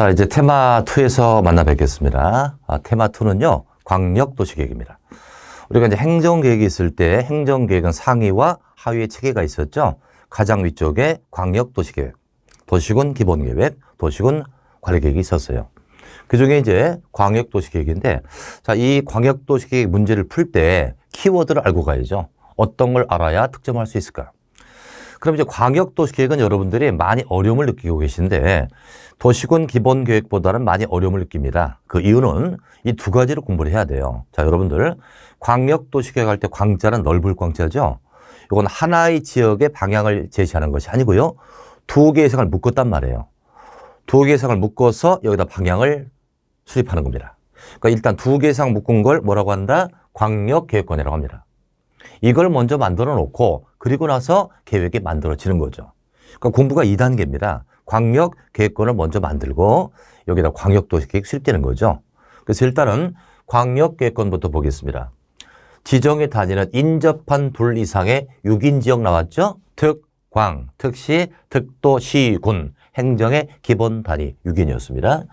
자, 이제 테마 2에서 만나 뵙겠습니다. 아, 테마 2는요, 광역 도시 계획입니다. 우리가 이제 행정 계획이 있을 때 행정 계획은 상위와 하위의 체계가 있었죠. 가장 위쪽에 광역 도시 계획, 도시군 기본 계획, 도시군 관리 계획이 있었어요. 그 중에 이제 광역 도시 계획인데, 자, 이 광역 도시 계획 문제를 풀 때 키워드를 알고 가야죠. 어떤 걸 알아야 특정할 수 있을까? 그럼 이제 광역도시 계획은 여러분들이 많이 어려움을 느끼고 계신데 도시군 기본 계획보다는 많이 어려움을 느낍니다. 그 이유는 이 두 가지를 공부를 해야 돼요. 자, 여러분들 광역도시 계획 할 때 광자는 넓을 광자죠. 이건 하나의 지역의 방향을 제시하는 것이 아니고요. 두 개의 상을 묶었단 말이에요. 두 개의 상을 묶어서 여기다 방향을 수립하는 겁니다. 그러니까 일단 두 개의 상 묶은 걸 뭐라고 한다? 광역 계획권이라고 합니다. 이걸 먼저 만들어 놓고 그리고 나서 계획이 만들어지는 거죠. 그러니까 공부가 2단계입니다. 광역 계획권을 먼저 만들고 여기다 광역 도시 계획 수립되는 거죠. 그래서 일단은 광역 계획권부터 보겠습니다. 지정의 단위는 인접한 둘 이상의 6인 지역 나왔죠? 특, 광, 특시, 특도, 시, 군, 행정의 기본 단위 6인이었습니다.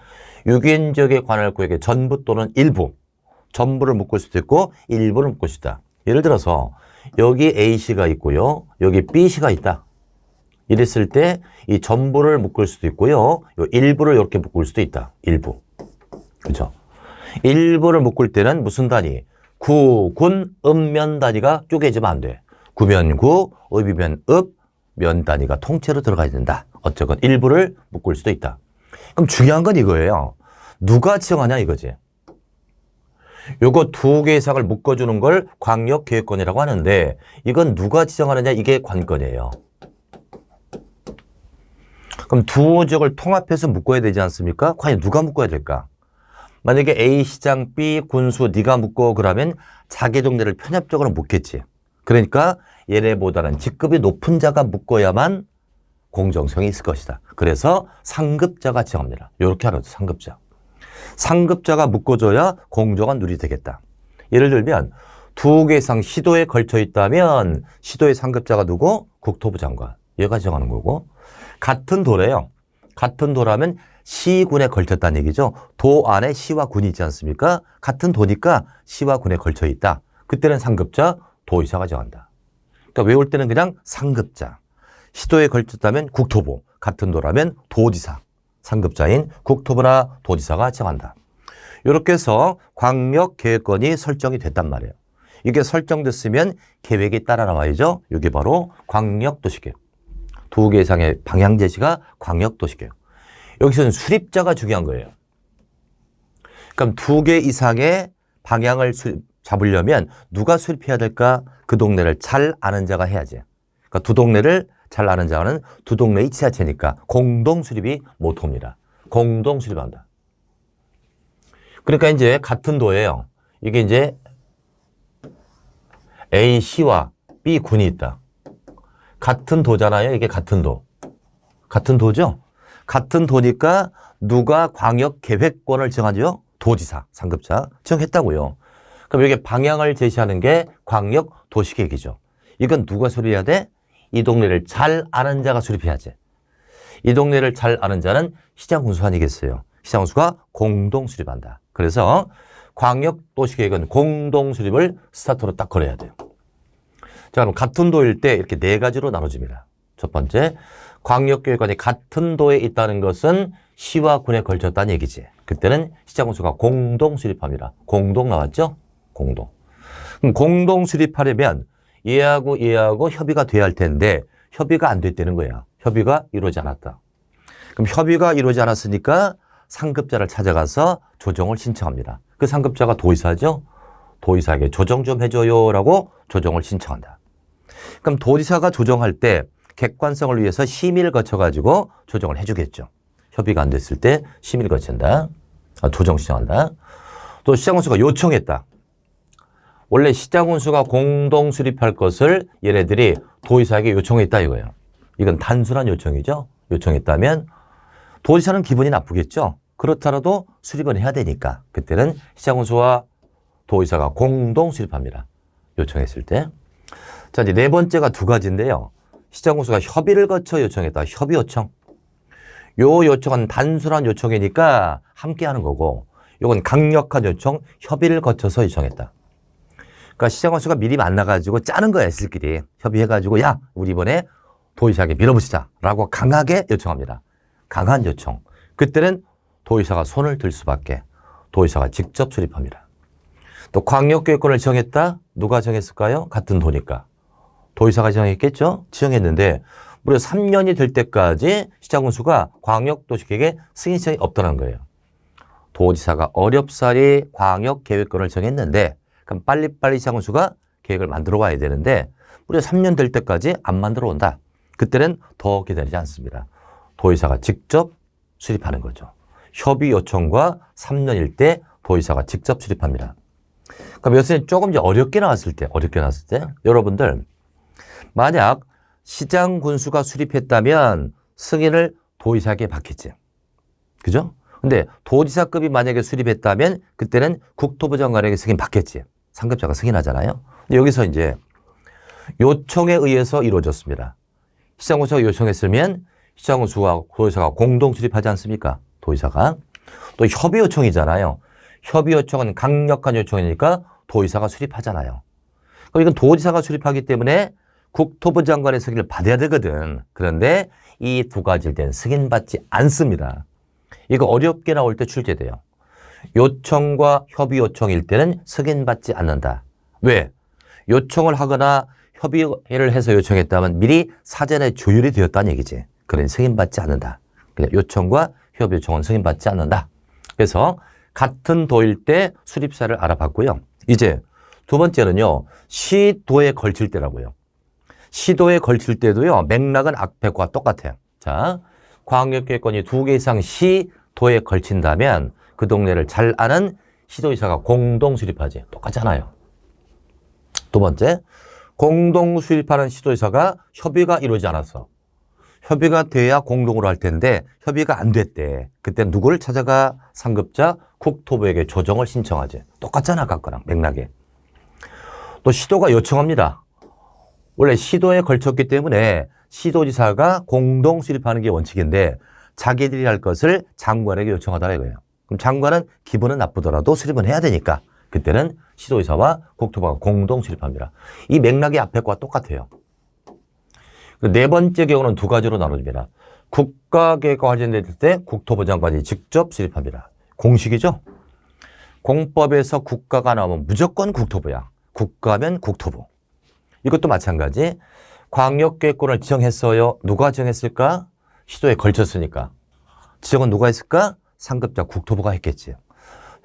6인 지역에 관할 구역의 전부 또는 일부, 전부를 묶을 수도 있고 일부를 묶을 수 있다. 예를 들어서 여기 A시가 있고요. 여기 B시가 있다. 이랬을 때 이 전부를 묶을 수도 있고요. 요 일부를 이렇게 묶을 수도 있다. 일부. 그죠? 일부를 묶을 때는 무슨 단위? 구, 군, 읍면 단위가 쪼개지면 안 돼. 구면 구, 읍이면 읍, 면 단위가 통째로 들어가야 된다. 어쨌건 일부를 묶을 수도 있다. 그럼 중요한 건 이거예요. 누가 지정하냐 이거지. 요거 두 개 이상을 묶어주는 걸 광역계획권이라고 하는데 이건 누가 지정하느냐 이게 관건이에요. 그럼 두 지역을 통합해서 묶어야 되지 않습니까? 과연 누가 묶어야 될까? 만약에 A 시장, B 군수 네가 묶어 그러면 자기 동네를 편협적으로 묶겠지. 그러니까 얘네보다는 직급이 높은 자가 묶어야만 공정성이 있을 것이다. 그래서 상급자가 지정합니다. 이렇게 하거든 상급자. 상급자가 묶어줘야 공정한 룰이 되겠다. 예를 들면 두 개 이상 시도에 걸쳐 있다면 시도의 상급자가 누구? 국토부 장관. 얘가 정하는 거고 같은 도래요. 같은 도라면 시군에 걸쳤다는 얘기죠. 도 안에 시와 군이 있지 않습니까? 같은 도니까 시와 군에 걸쳐 있다. 그때는 상급자 도의사가 정한다. 그러니까 외울 때는 그냥 상급자. 시도에 걸쳤다면 국토부. 같은 도라면 도지사. 상급자인 국토부나 도지사가 정한다. 이렇게 해서 광역 계획권이 설정이 됐단 말이에요. 이게 설정됐으면 계획이 따라 나와야죠. 이게 바로 광역 도시계획. 두 개 이상의 방향 제시가 광역 도시계획. 여기서는 수립자가 중요한 거예요. 그럼 두 개 이상의 방향을 수, 잡으려면 누가 수립해야 될까? 그 동네를 잘 아는 자가 해야지. 그러니까 두 동네를 잘 아는 자는 두 동네의 지자체니까 공동 수립이 모토입니다. 공동 수립한다. 그러니까 이제 같은 도예요. 이게 이제 A 시와 B 군이 있다. 같은 도잖아요. 이게 같은 도. 같은 도죠? 같은 도니까 누가 광역 계획권을 정하죠? 도지사, 상급자 정했다고요. 그럼 여기 방향을 제시하는 게 광역 도시계획이죠. 이건 누가 수립해야 돼? 이 동네를 잘 아는 자가 수립해야지. 이 동네를 잘 아는 자는 시장 군수 아니겠어요? 시장 군수가 공동 수립한다. 그래서 광역 도시계획은 공동 수립을 스타트로 딱 걸어야 돼요. 자, 그럼 같은 도일 때 이렇게 네 가지로 나눠집니다. 첫 번째, 광역계획관이 같은 도에 있다는 것은 시와 군에 걸쳤다는 얘기지. 그때는 시장군수가 공동 수립합니다. 공동 나왔죠? 공동. 공동 수립하려면 얘하고 얘하고 협의가 돼야 할 텐데 협의가 안 됐다는 거야. 협의가 이루어지지 않았다. 그럼 협의가 이루어지지 않았으니까 상급자를 찾아가서 조정을 신청합니다. 그 상급자가 도의사죠? 도의사에게 조정 좀 해줘요라고 조정을 신청한다. 그럼 도지사가 조정할 때 객관성을 위해서 심의를 거쳐가지고 조정을 해주겠죠. 협의가 안 됐을 때 심의를 거친다. 아, 조정 신청한다. 또 시장군수가 요청했다. 원래 시장군수가 공동 수립할 것을 얘네들이 도의사에게 요청했다 이거예요. 이건 단순한 요청이죠. 요청했다면 도지사는 기분이 나쁘겠죠. 그렇더라도 수립은 해야 되니까 그때는 시장군수와 도의사가 공동 수립합니다. 요청했을 때. 자, 이제 네 번째가 두 가지인데요. 시장군수가 협의를 거쳐 요청했다. 협의 요청. 요 요청은 단순한 요청이니까 함께 하는 거고 요건 강력한 요청, 협의를 거쳐서 요청했다. 그러니까 시장원수가 미리 만나가지고 짜는 거야, 애들끼리. 협의해가지고, 야, 우리 이번에 도의사에게 밀어붙이자. 라고 강하게 요청합니다. 강한 요청. 그때는 도의사가 손을 들 수밖에. 도의사가 직접 출입합니다. 또 광역교육권을 정했다? 누가 정했을까요? 같은 도니까. 도의사가 정했겠죠? 지정했는데 무려 3년이 될 때까지 시장군수가 광역도시계획에 승인청이 없더라는 거예요. 도지사가 어렵사리 광역계획권을 정했는데 그럼 빨리빨리 시장군수가 계획을 만들어 와야 되는데 무려 3년 될 때까지 안 만들어 온다. 그때는 더 기다리지 않습니다. 도의사가 직접 수립하는 거죠. 협의 요청과 3년일 때 도의사가 직접 수립합니다. 그럼 요새 조금 이제 어렵게 나왔을 때, 어렵게 나왔을 때, 여러분들, 만약 시장 군수가 수립했다면 승인을 도의사에게 받겠지. 그죠? 근데 도지사급이 만약에 수립했다면 그때는 국토부 장관에게 승인 받겠지. 상급자가 승인하잖아요. 여기서 이제 요청에 의해서 이루어졌습니다. 시장군수가 요청했으면 시장군수와 도의사가 공동 수립하지 않습니까? 도의사가. 또 협의 요청이잖아요. 협의 요청은 강력한 요청이니까 도의사가 수립하잖아요. 그럼 이건 도지사가 수립하기 때문에 국토부 장관의 승인을 받아야 되거든. 그런데 이 두 가지일 때는 승인받지 않습니다. 이거 어렵게 나올 때 출제돼요. 요청과 협의 요청일 때는 승인받지 않는다. 왜? 요청을 하거나 협의를 해서 요청했다면 미리 사전에 조율이 되었다는 얘기지. 그러니 승인받지 않는다. 그냥 요청과 협의 요청은 승인받지 않는다. 그래서 같은 도일 때 수립사를 알아봤고요. 이제 두 번째는요. 시도에 걸칠 때라고요. 시도에 걸칠 때도요. 맥락은 앞에과 똑같아요. 자, 광역계획권이 두 개 이상 시도에 걸친다면 그 동네를 잘 아는 시도의사가 공동 수립하지. 똑같잖아요. 두 번째, 공동 수립하는 시도의사가 협의가 이루어지지 않았어. 협의가 돼야 공동으로 할 텐데 협의가 안 됐대. 그때 누구를 찾아가 상급자 국토부에게 조정을 신청하지. 똑같잖아, 각거랑 맥락에. 또 시도가 요청합니다. 원래 시도에 걸쳤기 때문에 시도지사가 공동 수립하는 게 원칙인데 자기들이 할 것을 장관에게 요청하더라 이거예요. 그럼 장관은 기분은 나쁘더라도 수립은 해야 되니까 그때는 시도지사와 국토부가 공동 수립합니다. 이 맥락이 앞에 거와 똑같아요. 그네 번째 경우는 두 가지로 나눠집니다. 국가계획과 관련될 때 국토부 장관이 직접 수립합니다. 공식이죠? 공법에서 국가가 나오면 무조건 국토부야. 국가면 국토부. 이것도 마찬가지. 광역계획권을 지정했어요. 누가 지정했을까? 시도에 걸쳤으니까. 지정은 누가 했을까? 상급자 국토부가 했겠지.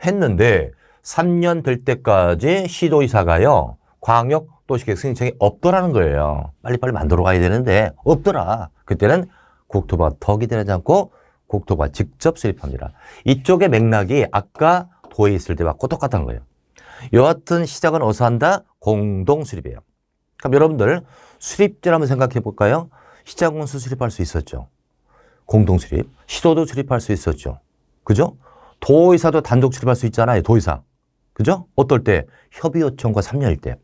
했는데 3년 될 때까지 시도의사가요. 광역 도시계획 승인청이 없더라는 거예요. 빨리빨리 만들어 가야 되는데 없더라. 그때는 국토부가 더 기다리지 않고 국토부가 직접 수립합니다. 이쪽의 맥락이 아까 도에 있을 때와 똑같다는 거예요. 여하튼 시작은 어디서 한다? 공동 수립이에요. 그럼 여러분들 수립제를 한번 생각해 볼까요? 시장군수 수립할 수 있었죠. 공동 수립. 시도도 수립할 수 있었죠. 그죠? 도의사도 단독 수립할 수 있잖아요. 도의사. 그죠? 어떨 때? 협의 요청과 3년일 때.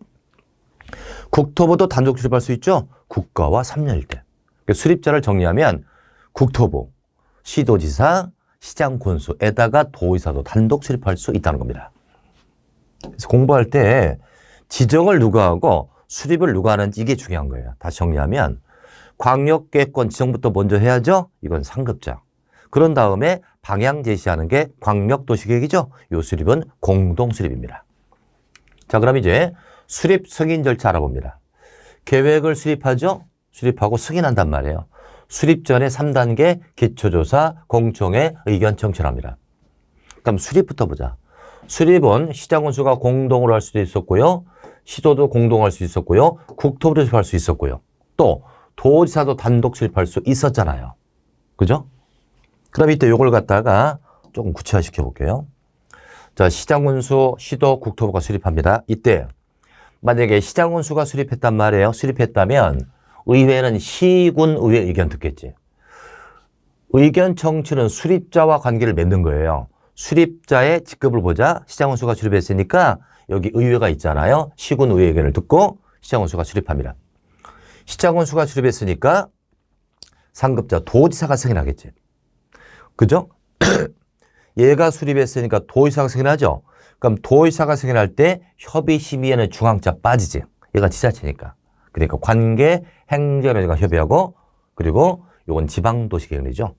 국토부도 단독 수립할 수 있죠? 국가와 3년일 때. 그러니까 수립자를 정리하면 국토부, 시도지사, 시장군수에다가 도의사도 단독 수립할 수 있다는 겁니다. 그래서 공부할 때 지정을 누가 하고 수립을 누가 하는지 이게 중요한 거예요. 다시 정리하면 광역계획권 지정부터 먼저 해야죠. 이건 상급자. 그런 다음에 방향 제시하는 게 광역도시계획이죠. 요 수립은 공동수립입니다. 자, 그럼 이제 수립 승인 절차 알아봅니다. 계획을 수립하죠. 수립하고 승인한단 말이에요. 수립 전에 3단계 기초조사 공청회 의견 청취합니다. 그럼 수립부터 보자. 수립은 시장군수가 공동으로 할 수도 있었고요. 시도도 공동할 수 있었고요. 국토부도 수립할 수 있었고요. 또 도지사도 단독 수립할 수 있었잖아요. 그죠? 그럼 이때 요걸 갖다가 조금 구체화시켜 볼게요. 자, 시장군수, 시도, 국토부가 수립합니다. 이때 만약에 시장군수가 수립했단 말이에요. 수립했다면 의회는 시군 의회 의견 듣겠지. 의견 청취는 수립자와 관계를 맺는 거예요. 수립자의 직급을 보자. 시장군수가 수립했으니까 여기 의회가 있잖아요. 시군 의회 의견을 듣고 시장군수가 수립합니다. 시장군수가 수립했으니까 상급자 도지사가 승인하겠지. 그죠? 얘가 수립했으니까 도의사가 승인하죠? 그럼 도의사가 승인할 때 협의 심의에는 중앙자 빠지지. 얘가 지자체니까. 그러니까 관계 행정위가 협의하고 그리고 요건 지방도시계획이죠.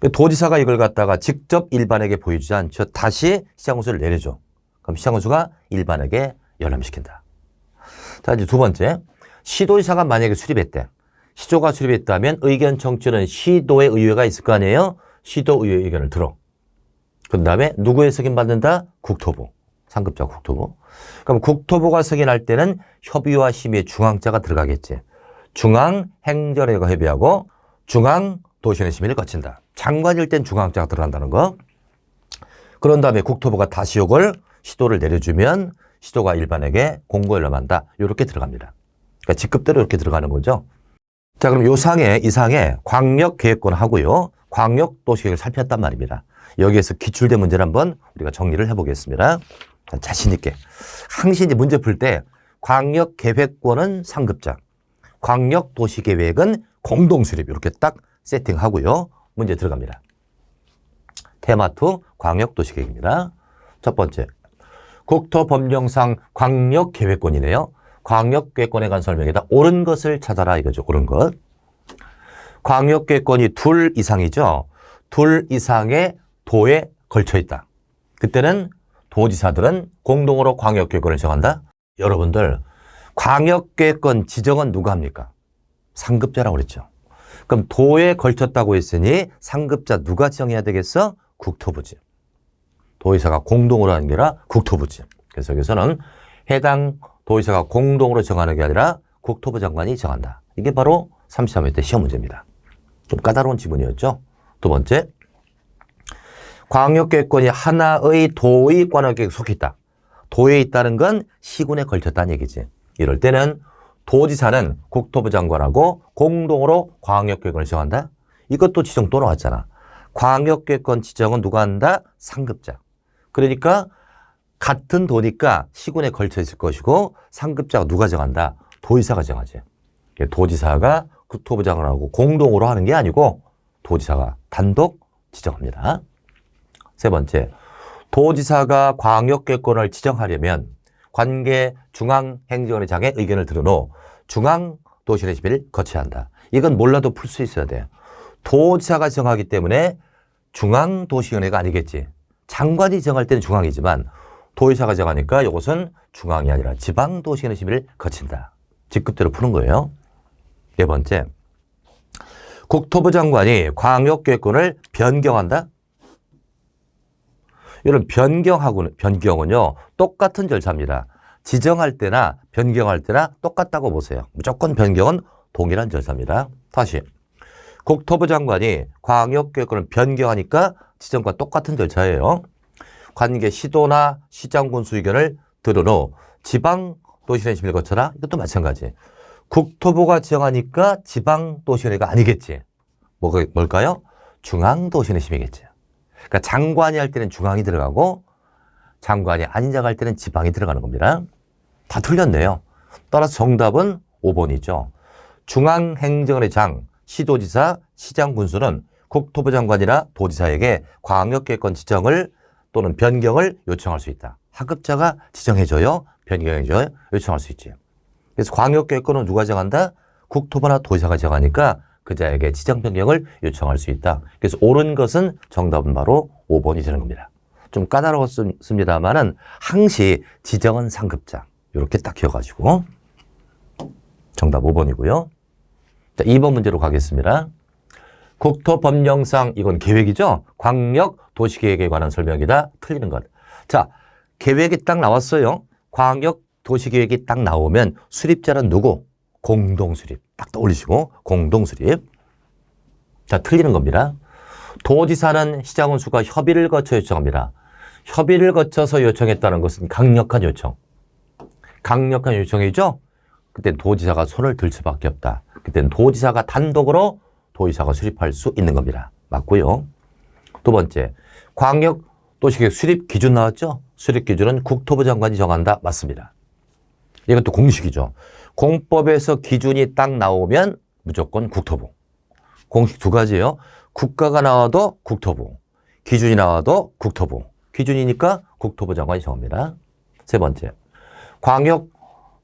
그 도지사가 이걸 갖다가 직접 일반에게 보여주지 않죠. 다시 시장군수를 내려줘. 그럼 시장군수가 일반에게 열람시킨다. 자, 이제 두 번째. 시도지사가 만약에 수립했대. 시조가 수립했다면 의견 청취는 시도의 의회가 있을 거 아니에요? 시도의회 의견을 들어. 그 다음에 누구의 승인 받는다? 국토부. 상급자 국토부. 그럼 국토부가 승인할 때는 협의와 심의에 중앙자가 들어가겠지. 중앙행정회가 협의하고 중앙도시의 심의를 거친다. 장관일 땐 중앙자가 들어간다는 거. 그런 다음에 국토부가 다시 이걸 시도를 내려주면 시도가 일반에게 공고열람한다. 이렇게 들어갑니다. 그러니까 직급대로 이렇게 들어가는 거죠. 자, 그럼 요 상에, 이 상에 광역계획권 하고요. 광역 도시계획을 살폈단 말입니다. 여기에서 기출된 문제를 한번 우리가 정리를 해보겠습니다. 자, 자신 있게. 항시 이제 문제 풀 때 광역 계획권은 상급자, 광역 도시 계획은 공동 수립 이렇게 딱 세팅하고요. 문제 들어갑니다. 테마 2 광역 도시 계획입니다. 첫 번째, 국토 법령상 광역 계획권이네요. 광역 계획권에 관한 설명에다 옳은 것을 찾아라 이거죠. 옳은 것. 광역계획권이 둘 이상이죠. 둘 이상의 도에 걸쳐 있다. 그때는 도지사들은 공동으로 광역계획권을 정한다. 여러분들 광역계획권 지정은 누가 합니까? 상급자라고 그랬죠. 그럼 도에 걸쳤다고 했으니 상급자 누가 지정해야 되겠어? 국토부지. 도의사가 공동으로 하는 게 아니라 국토부지. 그래서 여기서는 해당 도의사가 공동으로 정하는 게 아니라 국토부 장관이 정한다. 이게 바로 33회 때 시험 문제입니다. 좀 까다로운 지문이었죠. 두 번째, 광역계획권이 하나의 도의 관할계획 속해 있다. 도에 있다는 건 시군에 걸쳤다는 얘기지. 이럴 때는 도지사는 국토부 장관하고 공동으로 광역계획권을 정한다. 이것도 지정 또 나왔잖아. 광역계획권 지정은 누가 한다? 상급자. 그러니까 같은 도니까 시군에 걸쳐 있을 것이고 상급자가 누가 정한다? 도지사가 정하지. 도지사가 국토부 장관하고 공동으로 하는 게 아니고 도지사가 단독 지정합니다. 세 번째, 도지사가 광역계획권을 지정하려면 관계 중앙행정위원장의 의견을 들은 후 중앙도시의 심의를 거쳐야 한다. 이건 몰라도 풀 수 있어야 돼. 도지사가 정하기 때문에 중앙도시위원회가 아니겠지. 장관이 정할 때는 중앙이지만 도의사가 정하니까 이것은 중앙이 아니라 지방도시의 심의를 거친다. 직급대로 푸는 거예요. 네 번째, 국토부 장관이 광역계획권을 변경한다? 이런 변경하고는, 변경은요, 똑같은 절차입니다. 지정할 때나 변경할 때나 똑같다고 보세요. 무조건 변경은 동일한 절차입니다. 다시. 국토부 장관이 광역계획권을 변경하니까 지정과 똑같은 절차예요. 관계 시도나 시장군 수 의견을 들은 후 지방 도시의 심의를 거쳐라. 이것도 마찬가지. 국토부가 지정하니까 지방도시의회가 아니겠지. 뭐가, 뭘까요? 중앙도시의 심의겠지. 그러니까 장관이 할 때는 중앙이 들어가고 장관이 아닌 자가 할 때는 지방이 들어가는 겁니다. 다 틀렸네요. 따라서 정답은 5번이죠. 중앙행정의 장, 시도지사, 시장군수는 국토부 장관이나 도지사에게 광역계획권 지정을 또는 변경을 요청할 수 있다. 하급자가 지정해줘요. 변경해줘요. 요청할 수 있지. 그래서 광역계획권은 누가 정한다? 국토부나 도지사가 정하니까 그자에게 지정 변경을 요청할 수 있다. 그래서 옳은 것은 정답은 바로 5번이 되는 겁니다. 좀 까다로웠습니다만은 항시 지정은 상급자. 이렇게 딱 기억하시고 정답 5번이고요. 자, 2번 문제로 가겠습니다. 국토법령상 이건 계획이죠. 광역 도시계획에 관한 설명이다. 틀리는 것. 자, 계획이 딱 나왔어요. 광역 도시계획이 딱 나오면 수립자는 누구? 공동수립. 딱 떠올리시고 공동수립. 자, 틀리는 겁니다. 도지사는 시장원수가 협의를 거쳐 요청합니다. 협의를 거쳐서 요청했다는 것은 강력한 요청. 강력한 요청이죠? 그때 도지사가 손을 들 수밖에 없다. 그때는 도지사가 단독으로 도지사가 수립할 수 있는 겁니다. 맞고요. 두 번째, 광역 도시계획 수립 기준 나왔죠? 수립 기준은 국토부 장관이 정한다. 맞습니다. 이것도 공식이죠. 공법에서 기준이 딱 나오면 무조건 국토부. 공식 두 가지예요. 국가가 나와도 국토부, 기준이 나와도 국토부. 기준이니까 국토부 장관이 정합니다. 세 번째, 광역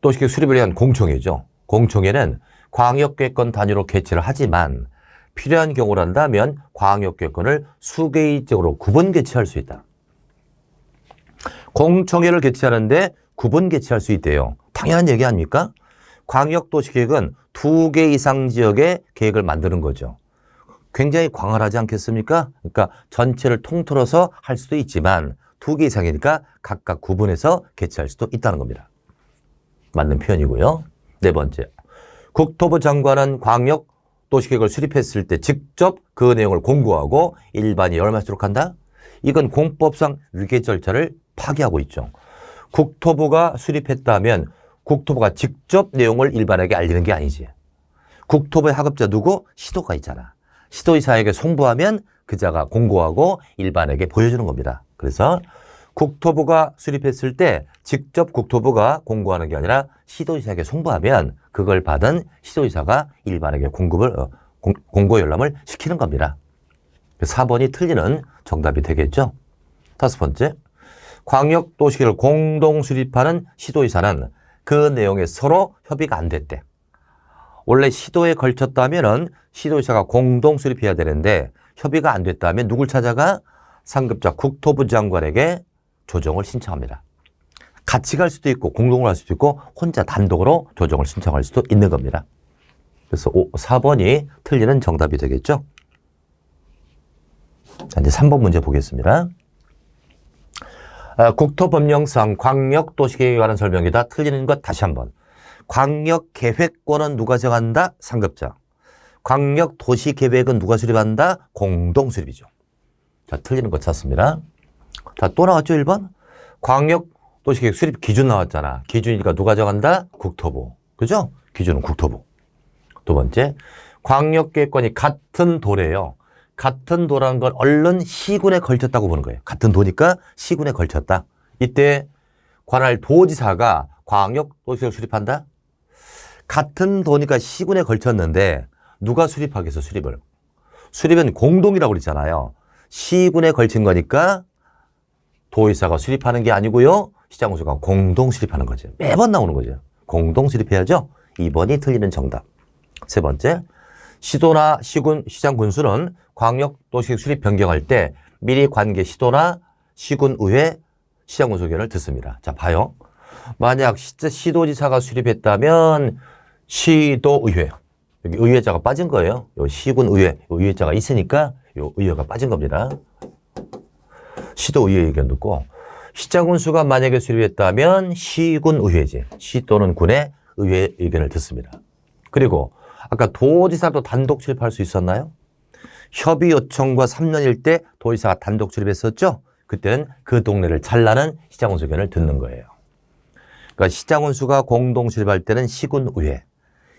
도시계획 수립을 위한 공청회죠. 공청회는 광역계획권 단위로 개최를 하지만 필요한 경우를 한다면 광역계획권을 수개의적으로 구분 개최할 수 있다. 공청회를 개최하는데 구분 개최할 수 있대요. 당연한 얘기 아닙니까? 광역도시 계획은 두 개 이상 지역의 계획을 만드는 거죠. 굉장히 광활하지 않겠습니까? 그러니까 전체를 통틀어서 할 수도 있지만 두 개 이상이니까 각각 구분해서 개최할 수도 있다는 겁니다. 맞는 표현이고요. 네 번째. 국토부 장관은 광역 도시계획을 수립했을 때 직접 그 내용을 공고하고 일반이 열마수록 한다? 이건 공법상 위계 절차를 파기하고 있죠. 국토부가 수립했다면 국토부가 직접 내용을 일반에게 알리는 게 아니지. 국토부의 하급자 누구? 시도가 있잖아. 시도의사에게 송부하면 그자가 공고하고 일반에게 보여주는 겁니다. 그래서 국토부가 수립했을 때 직접 국토부가 공고하는 게 아니라 시도의사에게 송부하면 그걸 받은 시도의사가 일반에게 공급을 어, 공, 공고 열람을 시키는 겁니다. 4번이 틀리는 정답이 되겠죠. 다섯 번째, 광역 도시계를 공동 수립하는 시도의사는 그 내용에 서로 협의가 안 됐대. 원래 시도에 걸쳤다면은 시도의사가 공동 수립해야 되는데 협의가 안 됐다면 누굴 찾아가 상급자 국토부 장관에게 조정을 신청합니다. 같이 갈 수도 있고 공동으로 할 수도 있고 혼자 단독으로 조정을 신청할 수도 있는 겁니다. 그래서 5, 4번이 틀리는 정답이 되겠죠. 자, 이제 3번 문제 보겠습니다. 아, 국토법령상 광역도시계획에 관한 설명이 다. 틀리는 것 다시 한번. 광역계획권은 누가 정한다? 상급자. 광역도시계획은 누가 수립한다? 공동수립이죠. 자, 틀리는 것 찾습니다. 자, 또 나왔죠, 1번? 광역도시계획 수립 기준 나왔잖아. 기준이니까 누가 정한다? 국토부. 그죠? 기준은 국토부. 두 번째, 광역계획권이 같은 도래요. 같은 도라는 건 얼른 시군에 걸쳤다고 보는 거예요. 같은 도니까 시군에 걸쳤다. 이때 관할 도지사가 광역도시를 수립한다? 같은 도니까 시군에 걸쳤는데 누가 수립하겠어, 수립을? 수립은 공동이라고 그랬잖아요. 시군에 걸친 거니까 도의사가 수립하는 게 아니고요. 시장군수가 공동 수립하는 거죠. 매번 나오는 거죠. 공동 수립해야죠. 2번이 틀리는 정답. 세 번째, 시도나 시군, 시장 군수는 광역도시 수립 변경할 때 미리 관계 시도나 시군 의회 시장 군수 의견을 듣습니다. 자, 봐요. 만약 시- 시도지사가 수립했다면 시도의회 여기 의회자가 빠진 거예요. 요 시군 의회, 요 의회자가 있으니까 요 의회가 빠진 겁니다. 시도의회 의견 듣고 시장군 수가 만약에 수립했다면 시군 의회지. 시 또는 군의 의회 의견을 듣습니다. 그리고 아까 도지사도 단독 출입할 수 있었나요? 협의 요청과 3년일 때 도지사가 단독 출입했었죠? 그때는 그 동네를 잘라는 시장군수 의견을 듣는 거예요. 그러니까 시장군수가 공동 출입할 때는 시군의회,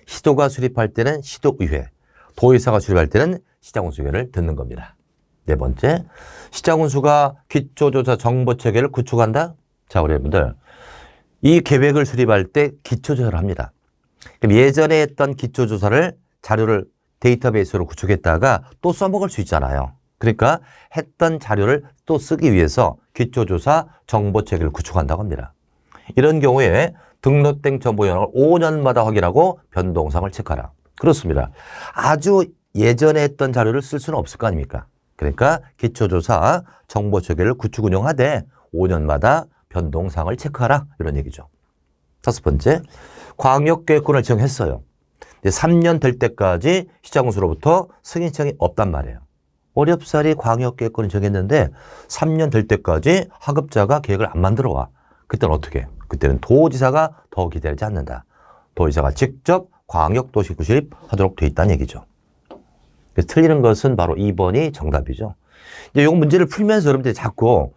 시도가 수립할 때는 시도의회, 도의사가 수립할 때는 시장군수 의견을 듣는 겁니다. 네 번째, 시장군수가 기초조사 정보 체계를 구축한다? 자, 우리 여러분들. 이 계획을 수립할 때 기초조사를 합니다. 그럼 예전에 했던 기초조사를 자료를 데이터베이스로 구축했다가 또 써먹을 수 있잖아요. 그러니까 했던 자료를 또 쓰기 위해서 기초조사 정보체계를 구축한다고 합니다. 이런 경우에 등록된 정보 영역을 5년마다 확인하고 변동상을 체크하라. 그렇습니다. 아주 예전에 했던 자료를 쓸 수는 없을 거 아닙니까? 그러니까 기초조사 정보체계를 구축 운영하되 5년마다 변동상을 체크하라. 이런 얘기죠. 다섯 번째, 광역계획권을 정했어요. 근데 3년 될 때까지 시장군수로부터 승인청이 없단 말이에요. 어렵사리 광역계획권을 정했는데 3년 될 때까지 하급자가 계획을 안 만들어 와. 그때는 어떻게? 해? 그때는 도지사가 더 기다리지 않는다. 도지사가 직접 광역도시 구 실하도록 돼 있다는 얘기죠. 그래서 틀리는 것은 바로 2번이 정답이죠. 이제 이 문제를 풀면서 여러분들이 자꾸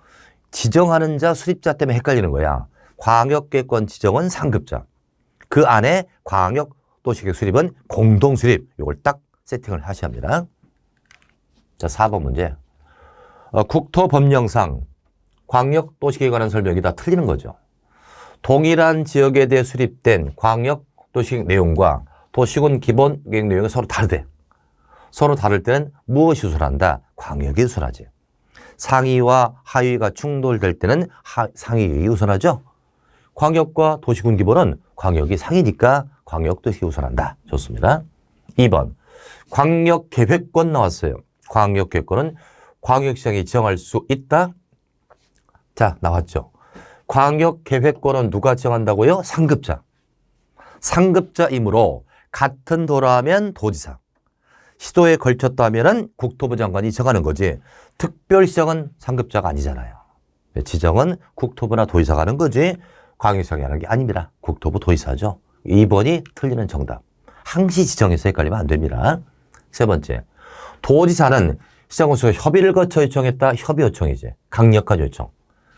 지정하는 자, 수립자 때문에 헷갈리는 거야. 광역계획권 지정은 상급자. 그 안에 광역 도시계획 수립은 공동 수립. 이걸 딱 세팅을 하셔야 합니다. 자, 4번 문제. 어, 국토법령상 광역 도시계획에 관한 설명이 다 틀리는 거죠. 동일한 지역에 대해 수립된 광역 도시계획 내용과 도시군 기본 계획 내용이 서로 다르대. 서로 다를 때는 무엇이 우선한다? 광역이 우선하지. 상위와 하위가 충돌될 때는 하, 상위가 우선하죠. 광역과 도시군 기본은 광역이 상이니까 광역 도시가 우선한다. 좋습니다. 2번. 광역 계획권 나왔어요. 광역 계획권은 광역시장이 정할 수 있다. 자, 나왔죠. 광역 계획권은 누가 정한다고요? 상급자. 상급자이므로 같은 도라면 도지사. 시도에 걸쳤다면은 국토부 장관이 정하는 거지. 특별시장은 상급자가 아니잖아요. 지정은 국토부나 도지사가 하는 거지. 광역시장이 하는 게 아닙니다. 국토부 도지사죠. 2번이 틀리는 정답. 항시 지정해서 헷갈리면 안 됩니다. 세 번째. 도지사는 시장군수가 협의를 거쳐 요청했다. 협의 요청이지. 강력한 요청.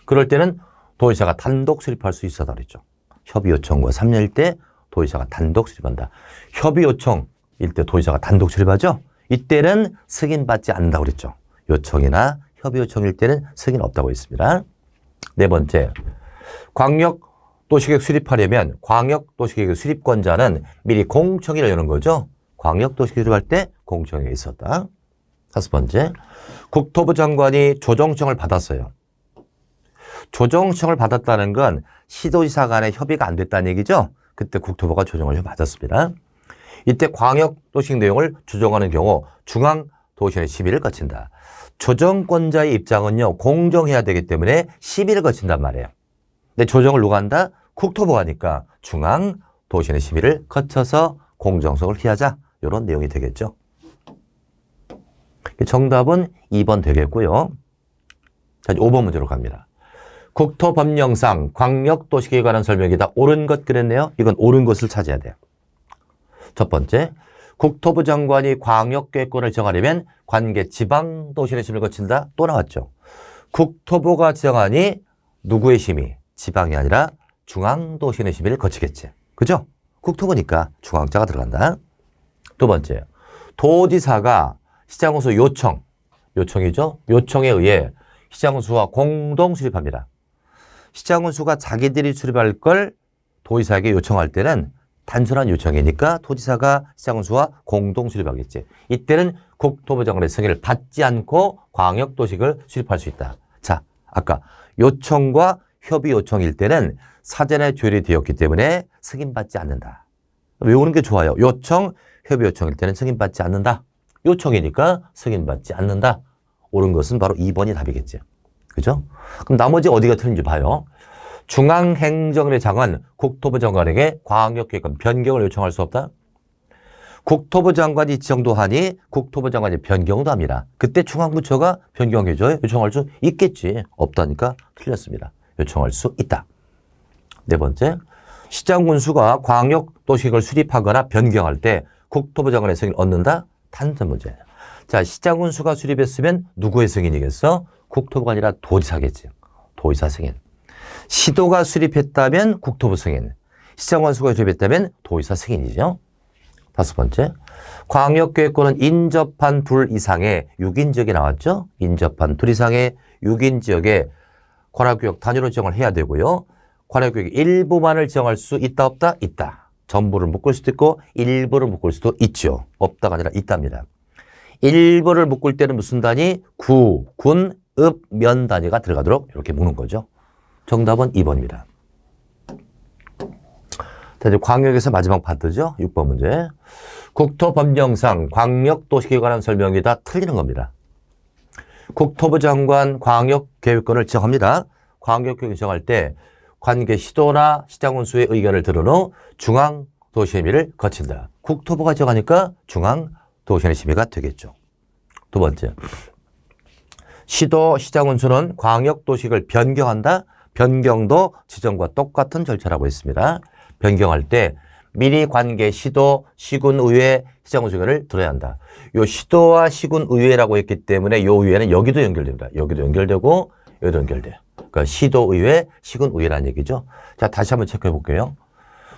그럴 때는 도지사가 단독 수립할 수 있어다 그랬죠. 협의 요청과 3년일 때 도지사가 단독 수립한다. 협의 요청일 때 도지사가 단독 수립하죠. 이때는 승인받지 않는다고 그랬죠. 요청이나 협의 요청일 때는 승인 없다고 했습니다. 네 번째. 광역 도시계획 수립하려면 광역 도시계획 수립권자는 미리 공청회를 여는 거죠. 광역 도시계획 수립할 때 공청회가 있었다. 다섯 번째. 국토부 장관이 조정청을 받았어요. 조정청을 받았다는 건 시도지사 간의 협의가 안 됐다는 얘기죠. 그때 국토부가 조정을 받았습니다. 이때 광역도시 내용을 조정하는 경우 중앙도시의 심의를 거친다. 조정권자의 입장은요, 공정해야 되기 때문에 심의를 거친단 말이에요. 근데 조정을 누가 한다? 국토부가 하니까 중앙 도시의 심의를 거쳐서 공정성을 피하자. 이런 내용이 되겠죠. 정답은 2번 되겠고요. 자, 5번 문제로 갑니다. 국토법령상 광역도시계획에 관한 설명이다. 옳은 것 그랬네요. 이건 옳은 것을 찾아야 돼요. 첫 번째, 국토부 장관이 광역계획권을 정하려면 관계 지방도시의 심의를 거친다. 또 나왔죠. 국토부가 정하니 누구의 심의? 지방이 아니라 중앙도시의 심의를 거치겠지. 그죠? 국토부니까 중앙자가 들어간다. 두 번째, 도지사가 시장호수 요청, 요청이죠? 요청에 의해 시장훈수와 공동 수립합니다. 시장훈수가 자기들이 수립할 걸 도지사에게 요청할 때는 단순한 요청이니까 도지사가 시장훈수와 공동 수립하겠지. 이때는 국토부 장관의 승인을 받지 않고 광역도식을 수립할 수 있다. 자, 아까 요청과 협의 요청일 때는 사전에 조율이 되었기 때문에 승인받지 않는다. 외우는 게 좋아요. 요청, 협의 요청일 때는 승인받지 않는다. 요청이니까 승인받지 않는다. 옳은 것은 바로 2번이 답이겠죠. 그죠? 그럼 나머지 어디가 틀린지 봐요. 중앙행정의 장관, 국토부 장관에게 광역계획권 변경을 요청할 수 없다? 국토부 장관이 지정도 하니 국토부 장관이 변경도 합니다. 그때 중앙부처가 변경해줘요? 요청할 수 있겠지. 없다니까 틀렸습니다. 요청할 수 있다. 네 번째, 시장군수가 광역도시계획을 수립하거나 변경할 때 국토부 장관의 승인을 얻는다? 단순 문제예요. 자, 시장군수가 수립했으면 누구의 승인이겠어? 국토부가 아니라 도지사겠지. 도지사 승인. 시도가 수립했다면 국토부 승인. 시장관수가 수립했다면 도지사 승인이죠. 다섯 번째. 광역계획권은 인접한 둘 이상의 6인 지역이 나왔죠. 인접한 둘 이상의 6인 지역에 관할구역 단위로 지정을 해야 되고요. 관할구역 일부만을 지정할 수 있다 없다? 있다. 전부를 묶을 수도 있고 일부를 묶을 수도 있죠. 없다가 아니라 있답니다. 일부를 묶을 때는 무슨 단위? 구, 군, 읍, 면 단위가 들어가도록 이렇게 묶는 거죠. 정답은 2번입니다. 자, 이제 광역에서 마지막 파트죠. 6번 문제. 국토법령상 광역도시계획에 관한 설명이 다 틀리는 겁니다. 국토부 장관 광역계획권을 지정합니다. 광역계획 정할 때 관계 시도나 시장 원수의 의견을 들은 후 중앙 도시의미를 거친다. 국토부가 정하니까 중앙 도시의 심의가 되겠죠. 두 번째. 시도 시장 원수는 광역도시를 변경한다. 변경도 지정과 똑같은 절차라고 했습니다. 변경할 때 미리 관계 시도, 시군 의회, 시장원수를 들어야 한다. 요 시도와 시군 의회라고 했기 때문에 요 의회는 여기도 연결됩니다. 여기도 연결되고 여기도 연결돼요. 그러니까 시도 의회, 시군 의회라는 얘기죠. 자, 다시 한번 체크해 볼게요.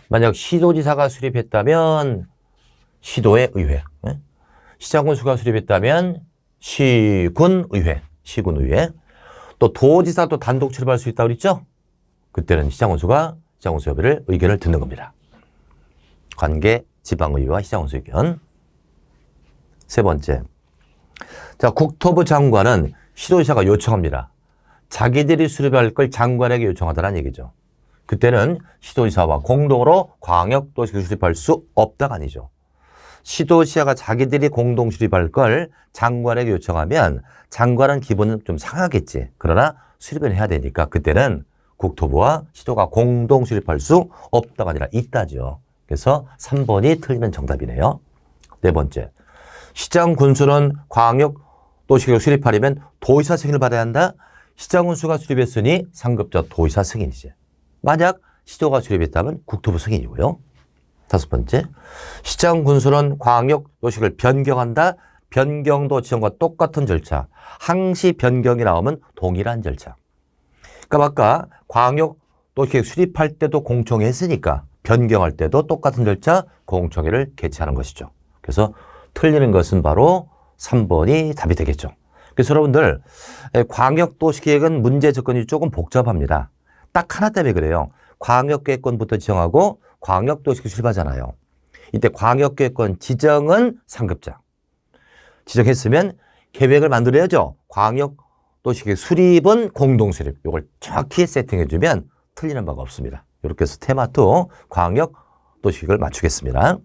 만약 시도지사가 수립했다면 시도의 의회, 예? 시장군수가 수립했다면 시군의회, 시군의회. 또 도지사도 단독 출입할 수 있다고 그랬죠? 그때는 시장원수가 시장원수 협의를 의견을 듣는 겁니다. 관계 지방의회와 시장원수 의견. 세 번째. 자, 국토부 장관은 시도지사가 요청합니다. 자기들이 수립할 걸 장관에게 요청하다는 얘기죠. 그때는 시도지사와 공동으로 광역도시를 수립할 수 없다가 아니죠. 시도지사가 자기들이 공동 수립할 걸 장관에게 요청하면 장관은 기분은 좀 상하겠지. 그러나 수립은 해야 되니까 그때는 국토부와 시도가 공동 수립할 수 없다가 아니라 있다죠. 그래서 3번이 틀리면 정답이네요. 네 번째. 시장 군수는 광역 도시계획 수립하려면 도의사 승인을 받아야 한다. 시장 군수가 수립했으니 상급자 도의사 승인이지. 만약 시도가 수립했다면 국토부 승인이고요. 다섯 번째. 시장 군수는 광역 도시를 변경한다. 변경도 지정과 똑같은 절차. 항시 변경이 나오면 동일한 절차. 그러니까 아까 광역 도시계획 수립할 때도 공청회 했으니까 변경할 때도 똑같은 절차 공청회를 개최하는 것이죠. 그래서 틀리는 것은 바로 3번이 답이 되겠죠. 그래서 여러분들 에, 광역도시 계획은 문제 접근이 조금 복잡합니다. 딱 하나 때문에 그래요. 광역계획권부터 지정하고 광역도시계획 수립하잖아요. 이때 광역계획권 지정은 상급자. 지정했으면 계획을 만들어야죠. 광역도시계획 수립은 공동수립. 이걸 정확히 세팅해주면 틀리는 바가 없습니다. 이렇게 해서 테마 2 광역도시계획을 맞추겠습니다.